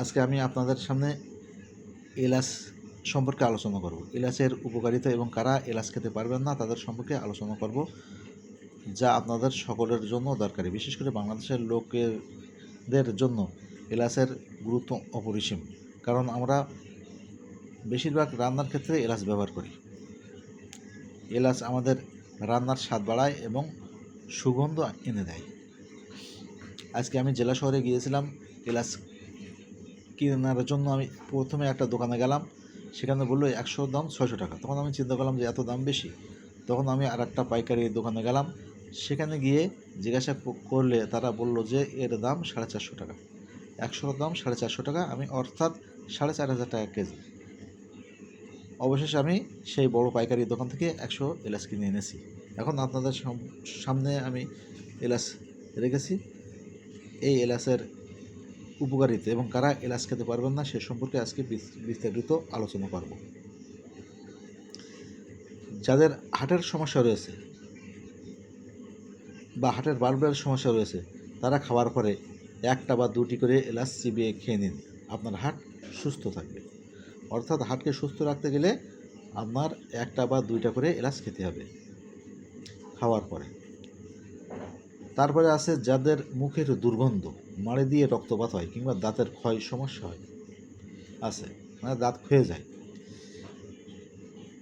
আজকে আমি আপনাদের সামনে এলাচ সম্পর্কে আলোচনা করব। এলাচের উপকারিতা এবং কারা এলাচ খেতে পারবেন না তাদের সম্পর্কে আলোচনা করব, যা আপনাদের সকলের জন্য দরকারি। বিশেষ করে বাংলাদেশের লোকেদের জন্য এলাচের গুরুত্ব অপরিসীম, কারণ আমরা বেশিরভাগ রান্নার ক্ষেত্রে এলাচ ব্যবহার করি। এলাচ আমাদের রান্নার স্বাদ বাড়ায় এবং সুগন্ধ এনে দেয়। আজকে আমি জেলা শহরে গিয়েছিলাম, এলাচ কেনার জন্য আমি প্রথমে একটা দোকানে গেলাম। সেখানে বলল, একশো দাম ছয়শো টাকা। তখন আমি চিন্তা করলাম যে, এত দাম বেশি? তখন আমি আর একটা পাইকারি দোকানে গেলাম। সেখানে গিয়ে জিজ্ঞাসা করলে তারা বলল যে, এর দাম সাড়ে চারশো টাকা। একশোর দাম সাড়ে চারশো টাকা? আমি, অর্থাৎ সাড়ে চার হাজার টাকা কেজি। অবশেষে আমি সেই বড় পাইকারি দোকান থেকে একশো এলাচ কিনে এনেছি। এখন আপনাদের সাম- সামনে আমি এলাচ রেখেছি। এই এলাচের উপকারিতা এবং কারা এলাচ খেতে পারবেন না সে সম্পর্কে আজকে বিস- বিস্তারিত আলোচনা করব। যাদের হার্টের সমস্যা রয়েছে বা হার্টের বাল্বের সমস্যা রয়েছে, তারা খাওয়ার পরে একটা বা দুটি করে এলাচ চিবিয়ে খেয়ে নিন। আপনার হার্ট সুস্থ থাকবে। অর্থাৎ হার্টকে সুস্থ রাখতে গেলে আপনার একটা বা দুইটা করে এলাচ খেতে হবে খাওয়ার পরে। তারপরে আছে যাদের মুখের দুর্গন্ধ। মাড়ি দিয়ে রক্তপাত হয় কিংবা দাঁতের ক্ষয় সমস্যা হয়, আছে মানে দাঁত ক্ষয়ে যায়।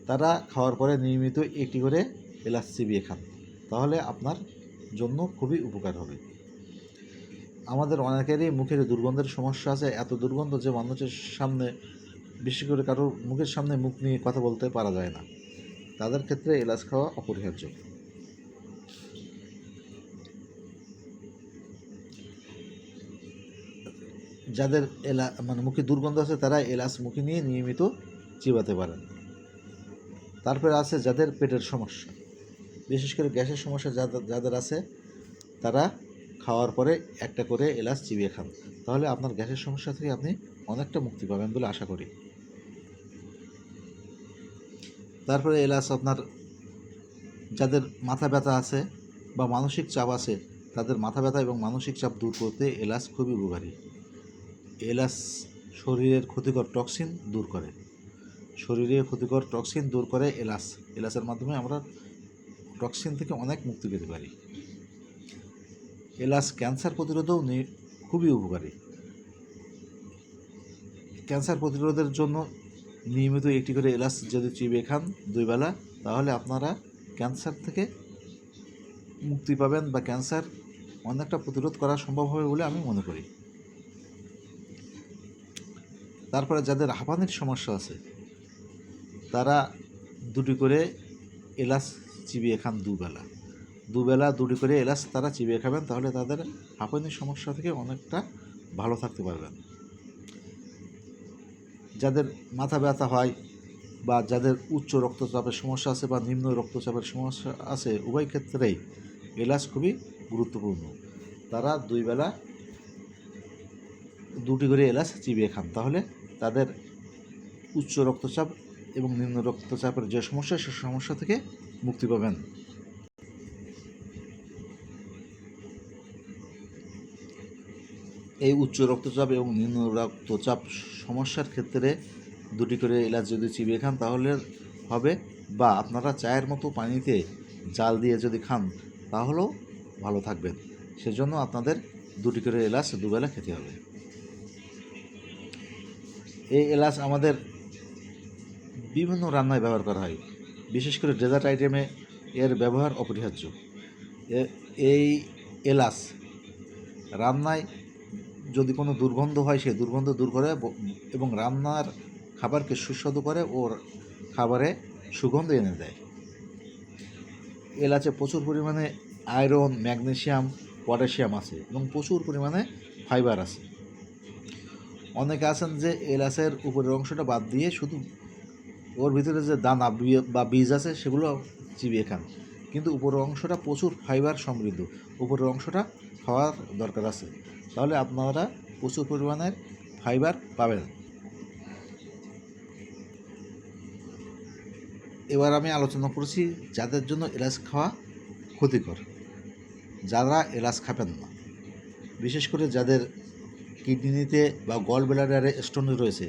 তারা খাওয়ার পরে নিয়মিত একটি করে এলাচ চিবিয়ে খান, তাহলে আপনার জন্য খুবই উপকার হবে। আমাদের অনেকেরই মুখের দুর্গন্ধের সমস্যা আছে, এত দুর্গন্ধ যে মানুষের সামনে, বেশি করে কারোর মুখের সামনে মুখ নিয়ে কথা বলতে পারা যায় না। তাদের ক্ষেত্রে এলাচ খাওয়া অপরিহার্য। যাদের এলা মানে মুখে দুর্গন্ধ আছে, তারা এলাচ মুখে নিয়ে নিয়মিত চিবাতে পারেন। তারপরে আছে যাদের পেটের সমস্যা। বিশেষ করে গ্যাসের সমস্যা যাদের যাদের আছে, তারা খাওয়ার পরে একটা করে এলাচ চিবিয়ে খান। তাহলে আপনার গ্যাসের সমস্যা থেকে আপনি অনেকটা মুক্তি পাবেন বলে আশা করি। তারপরে এলাচ আপনার, যাদের মাথা ব্যথা আছে বা মানসিক চাপ আছে, তাদের মাথা ব্যথা এবং মানসিক চাপ দূর করতে এলাচ খুবই উপকারী। এলাচ শরীরের ক্ষতিকর টক্সিন দূর করে। শরীরের ক্ষতিকর টক্সিন দূর করে এলাচ। এলাচের মাধ্যমে আমরা টক্সিন থেকে অনেক মুক্তি পেতে পারি। এলাচ ক্যান্সার প্রতিরোধেও খুবই উপকারী। ক্যান্সার প্রতিরোধের জন্য নিয়মিত একটি করে এলাচ যদি চিবিয়ে খান দুইবেলা তাহলে আপনারা ক্যান্সার থেকে মুক্তি পাবেন বা ক্যান্সার অনেকটা প্রতিরোধ করা সম্ভব হবে বলে আমি মনে করি। তারপরে যাদের হাঁপানির সমস্যা আছে, তারা দুটি করে এলাচ চিবিয়ে খান দুবেলা। দুবেলা দুটি করে এলাচ তারা চিবিয়ে খাবেন, তাহলে তাদের হাঁপানির সমস্যা থেকে অনেকটা ভালো থাকতে পারবেন। যাদের মাথা ব্যথা হয় বা যাদের উচ্চ রক্তচাপের সমস্যা আছে বা নিম্ন রক্তচাপের সমস্যা আছে, উভয় ক্ষেত্রেই এলাচ খুবই গুরুত্বপূর্ণ। তারা দুই বেলা দুটি করে এলাচ চিবিয়ে খান, তাহলে তাদের উচ্চ রক্তচাপ এবং নিম্ন রক্তচাপের যে সমস্যা, সে সমস্যা থেকে মুক্তি পাবেন। এই উচ্চ রক্তচাপ এবং নিম্ন রক্তচাপ সমস্যার ক্ষেত্রে দুটি করে এলাচ যদি চিবিয়ে খান, তাহলে হবে, বা আপনারা চায়ের মতো পানিতে জাল দিয়ে যদি খান, তাহলেও ভালো থাকবেন সেজন্য আপনাদের দুটি করে এলাচ দুবেলা খেতে হবে। এই এলাচ আমাদের বিভিন্ন রান্নায় ব্যবহার করা হয়। বিশেষ করে ডেজার্ট আইটেমে এর ব্যবহার অপরিহার্য। এই এলাচ রান্নায় যদি কোনো দুর্গন্ধ হয় সে দুর্গন্ধ দূর করে এবং রান্নার খাবারকে সুস্বাদু করে ও খাবারে সুগন্ধ এনে দেয়। এলাচে প্রচুর পরিমাণে আয়রন, ম্যাগনেশিয়াম, পটাশিয়াম আছে এবং প্রচুর পরিমাণে ফাইবার আছে। অনেকে আছেন যে এলাচের উপরের অংশটা বাদ দিয়ে শুধু ওর ভিতরে যে দানা বা বীজ আছে সেগুলো চিবিয়ে খান। কিন্তু উপরের অংশটা প্রচুর ফাইবার সমৃদ্ধ। উপরের অংশটা খাওয়ার দরকার আছে। তাহলে আপনারা প্রচুর পরিমাণের ফাইবার পাবেন। এবার আমি আলোচনা করছি যাদের জন্য এলাচ খাওয়া ক্ষতিকর। যারা এলাচ খাবেন না। বিশেষ করে যাদের কিডনিতে বা গল ব্লাডারে স্টোন রয়েছে,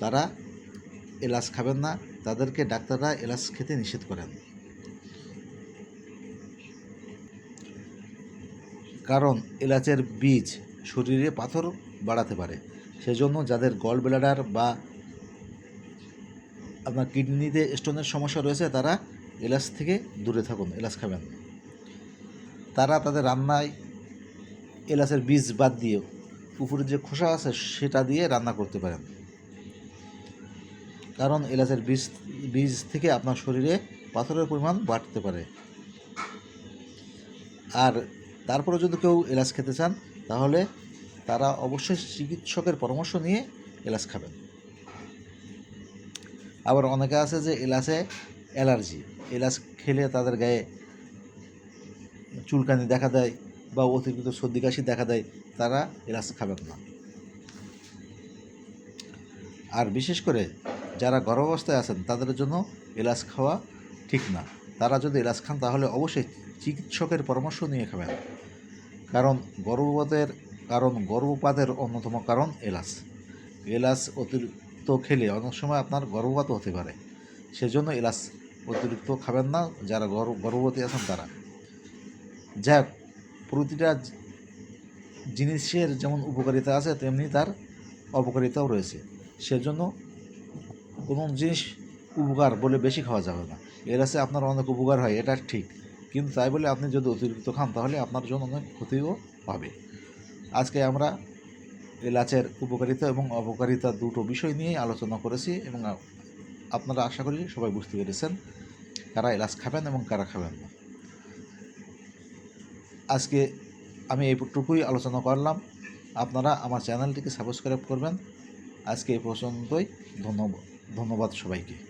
তারা এলাচ খাবেন না, তাদেরকে ডাক্তাররা এলাচ খেতে নিষেধ করেন কারণ এলাচের বীজ শরীরে পাথর বাড়াতে পারে, সেজন্য যাদের গল ব্লাডার বা আপনার কিডনিতে স্টোনের সমস্যা রয়েছে, তারা এলাচ থেকে দূরে থাকুন, এলাচ খাবেন। তারা তাদের রান্নায় এলাচের বীজ বাদ দিয়ে উপরে যে খোসা আছে, সেটা দিয়ে রান্না করতে পারেন। কারণ এলাচের বীজ বীজ থেকে আপনার শরীরে পাথরের পরিমাণ বাড়তে পারে। আর তারপরে যদি কেউ এলাচ খেতে চান, তাহলে তারা অবশ্যই চিকিৎসকের পরামর্শ নিয়ে এলাচ খাবেন। আবার অনেকে আছে যে এলাচে অ্যালার্জি। এলাচ খেলে তাদের গায়ে চুলকানি দেখা দেয় বা অতিরিক্ত সর্দি কাশি দেখা দেয়, তারা এলাচ খাবেন না। আর বিশেষ করে যারা গর্ভাবস্থায় আছেন, তাদের জন্য এলাচ খাওয়া ঠিক না। তারা যদি এলাচ খান, তাহলে অবশ্যই চিকিৎসকের পরামর্শ নিয়ে খাবেন। কারণ গর্ভপাতের কারণ গর্ভপাতের অন্যতম কারণ এলাচ। এলাচ অতিরিক্ত খেলে অনেক সময় আপনার গর্ভপাত হতে পারে। সেজন্য এলাচ অতিরিক্ত খাবেন না যারা গর্ভ- গর্ভবতী আছেন তারা। যাক প্রতিটা জিনিসের যেমন উপকারিতা আছে, তেমনি তার অপকারিতাও রয়েছে। সেজন্য কোনো জিনিস উপকার বলে বেশি খাওয়া যাবে না। এলাচে আপনার অনেক উপকার হয়, এটা ঠিক। কিন্তু তাই বলে আপনি যদি অতিরিক্ত খান, তাহলে আপনার জন্য অনেক ক্ষতিও হবে আজকে আমরা এলাচের উপকারিতা এবং অপকারিতা দুটো বিষয় নিয়েই আলোচনা করেছি এবং আপনারা আশা করি সবাই বুঝতে পেরেছেন কারা এলাচ খাবেন এবং কারা খাবেন না। আজকে আমি এইটুকুই আলোচনা করলাম। আপনারা আমার চ্যানেলটিকে সাবস্ক্রাইব করবেন। আজকে এই পর্যন্তই। ধন্যবাদ ধন্যবাদ সবাইকে।